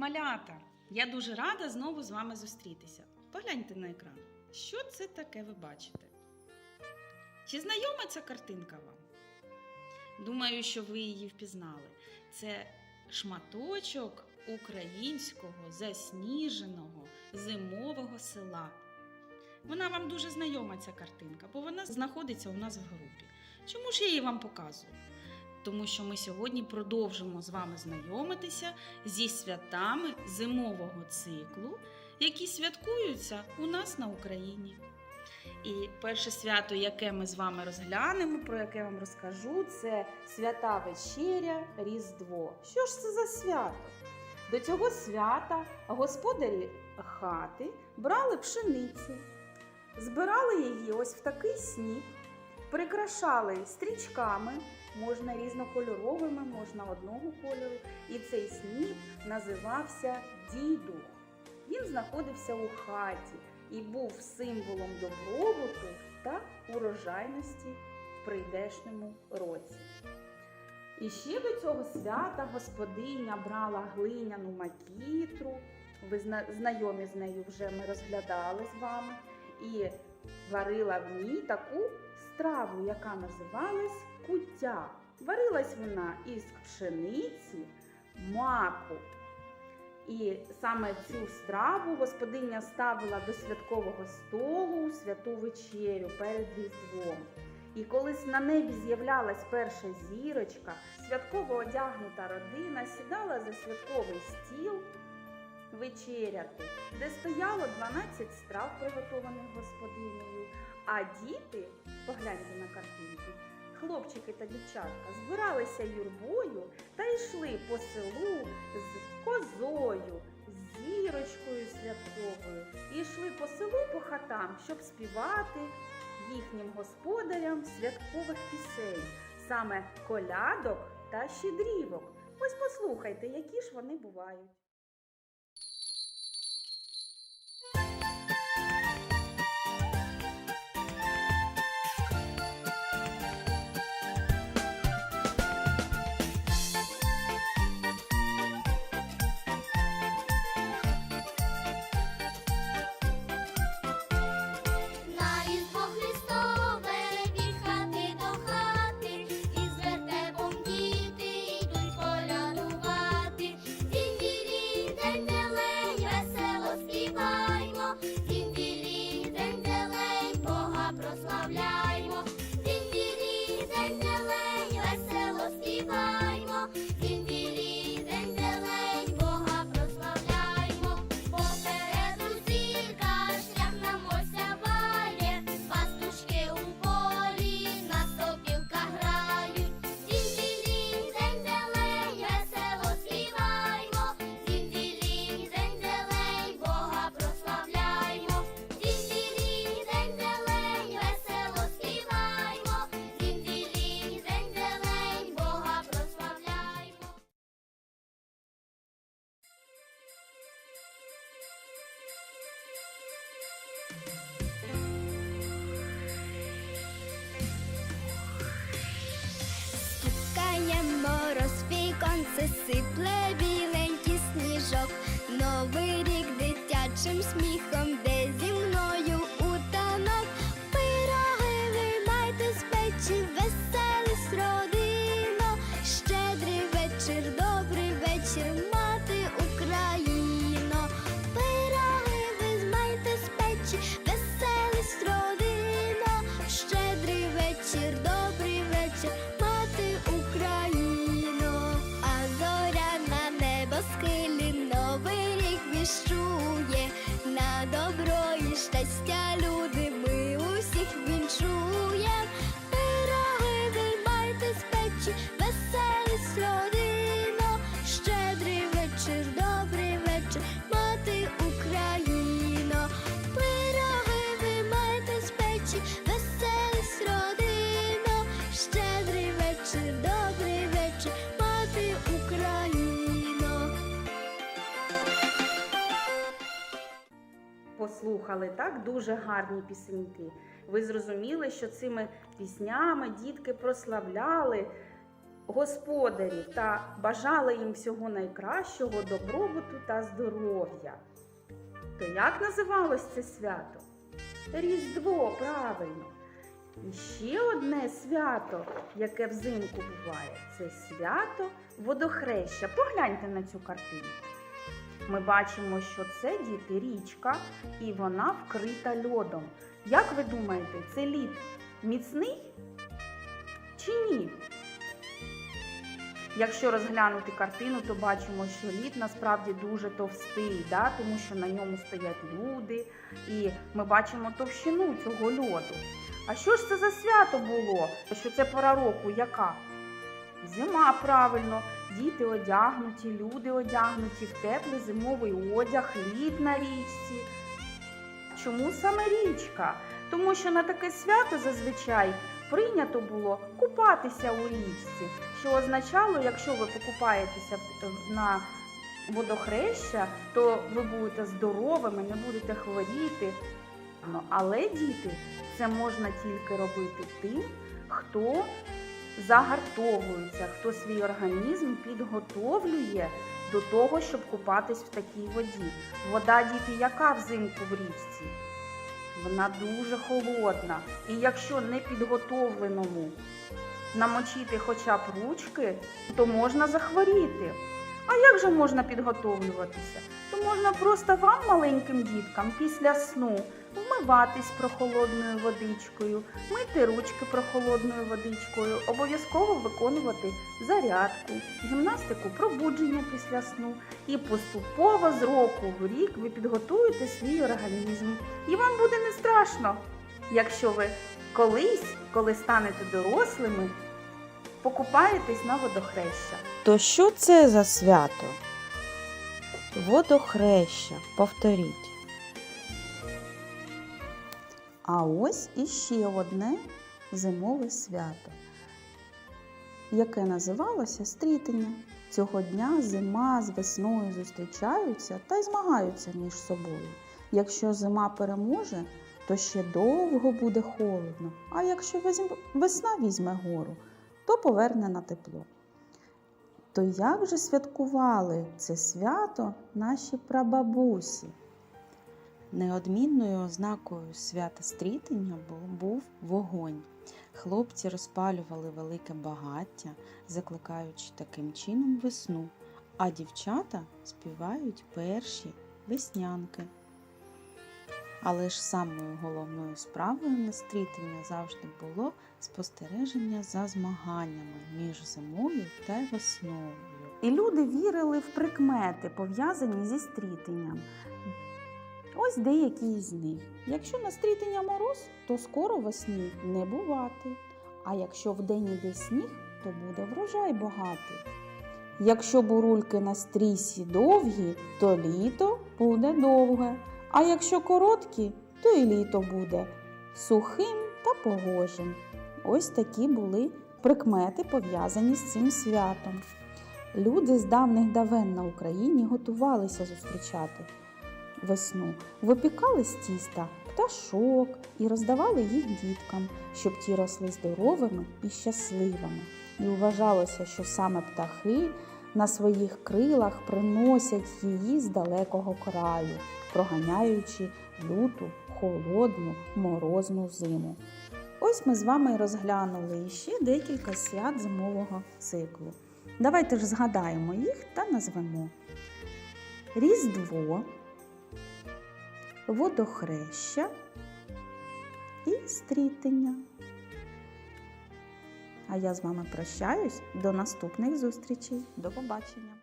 малята! Я дуже рада знову з вами зустрітися. Погляньте на екран. Що це таке ви бачите? Чи знайома ця картинка вам? Думаю, що ви її впізнали. Це шматочок українського засніженого зимового села. Вона вам дуже знайома ця картинка, бо вона знаходиться у нас в групі. Чому ж я її вам показую? Тому що ми сьогодні продовжимо з вами знайомитися зі святами зимового циклу, які святкуються у нас на Україні. І перше свято, яке ми з вами розглянемо, про яке я вам розкажу, це свята вечеря Різдво. Що ж це за свято? До цього свята господарі хати брали пшеницю, збирали її ось в такий сніг, прикрашали стрічками, можна різнокольоровими, можна одного кольору. І цей сніг називався дідух. Він знаходився у хаті і був символом добробуту та урожайності в прийдешньому році. І ще до цього свята господиня брала глиняну макітру. Ви знайомі з нею вже ми розглядали з вами. І варила в ній таку страву, яка називалась куття. Варилась вона із пшениці, маку. І саме цю страву господиня ставила до святкового столу святу вечерю перед Різдвом. І колись на небі з'являлась перша зірочка, святково одягнута родина сідала за святковий стіл вечеряти, де стояло 12 страв, приготованих господинею. А діти, погляньте на картинки, хлопчики та дівчатка збиралися юрбою та йшли по селу з козою, з зірочкою святковою. І йшли по селу по хатам, щоб співати їхнім господарям святкових пісень, саме колядок та щедрівок. Ось послухайте, які ж вони бувають. Стукає мороз, віконце сипле біленький сніжок, Новий рік дитячим сміхом, Послухали так дуже гарні пісеньки. Ви зрозуміли, що цими піснями дітки прославляли господарів та бажали їм всього найкращого, добробуту та здоров'я. То як називалось це свято? Різдво, правильно. І ще одне свято, яке взимку буває, це свято водохреща. Погляньте на цю картинку. Ми бачимо, що це діти річка, і вона вкрита льодом. Як ви думаєте, це лід міцний чи ні? Якщо розглянути картину, то бачимо, що лід насправді дуже товстий, да? тому що на ньому стоять люди, і ми бачимо товщину цього льоду. А що ж це за свято було? Що це пора року яка? Зима, правильно, діти одягнуті, люди одягнуті в теплий зимовий одяг, лід на річці. Чому саме річка? Тому що на таке свято зазвичай прийнято було купатися у річці, що означало, якщо ви покупаєтеся на водохреща, то ви будете здоровими, не будете хворіти. Ну, Але діти, це можна тільки робити тим, хто загартовується, хто свій організм підготовлює до того, щоб купатись в такій воді. Вода діти, яка взимку в річці? Вона дуже холодна. І якщо не підготовленому намочити хоча б ручки, то можна захворіти. А як же можна підготовлюватися? То можна просто вам, маленьким діткам, після сну вмиватись прохолодною водичкою, мити ручки прохолодною водичкою, обов'язково виконувати зарядку, гімнастику пробудження після сну. І поступово з року в рік ви підготуєте свій організм. І вам буде не страшно, якщо ви колись, коли станете дорослими, покупаєтесь на водохреща. То що це за свято? Водохреща, повторіть. А ось іще одне зимове свято, яке називалося стрітення. Цього дня зима з весною зустрічаються та й змагаються між собою. Якщо зима переможе, то ще довго буде холодно, а якщо весна візьме гору, то поверне на тепло. То як же святкували це свято наші прабабусі? Неодмінною ознакою свята стрітення був вогонь. Хлопці розпалювали велике багаття, закликаючи таким чином весну, а дівчата співають перші веснянки. Але ж самою головною справою на стрітення завжди було спостереження за змаганнями між зимою та весною. І люди вірили в прикмети, пов'язані зі стрітенням. Ось деякі із них. Якщо на стрітення мороз, то скоро весни не бувати. А якщо вдень іде сніг, то буде врожай багатий. Якщо бурульки на стрісі довгі, то літо буде довге. А якщо короткі, то і літо буде сухим та погожим. Ось такі були прикмети, пов'язані з цим святом. Люди з давних давен на Україні готувалися зустрічати весну, випікали з тіста пташок і роздавали їх діткам, щоб ті росли здоровими і щасливими. І вважалося, що саме птахи на своїх крилах приносять її з далекого краю, проганяючи люту, холодну, морозну зиму. Ось ми з вами розглянули ще декілька свят зимового циклу. Давайте ж згадаємо їх та назвемо Різдво, водохреща і стрітення. А я з вами прощаюсь до наступних зустрічей. До побачення!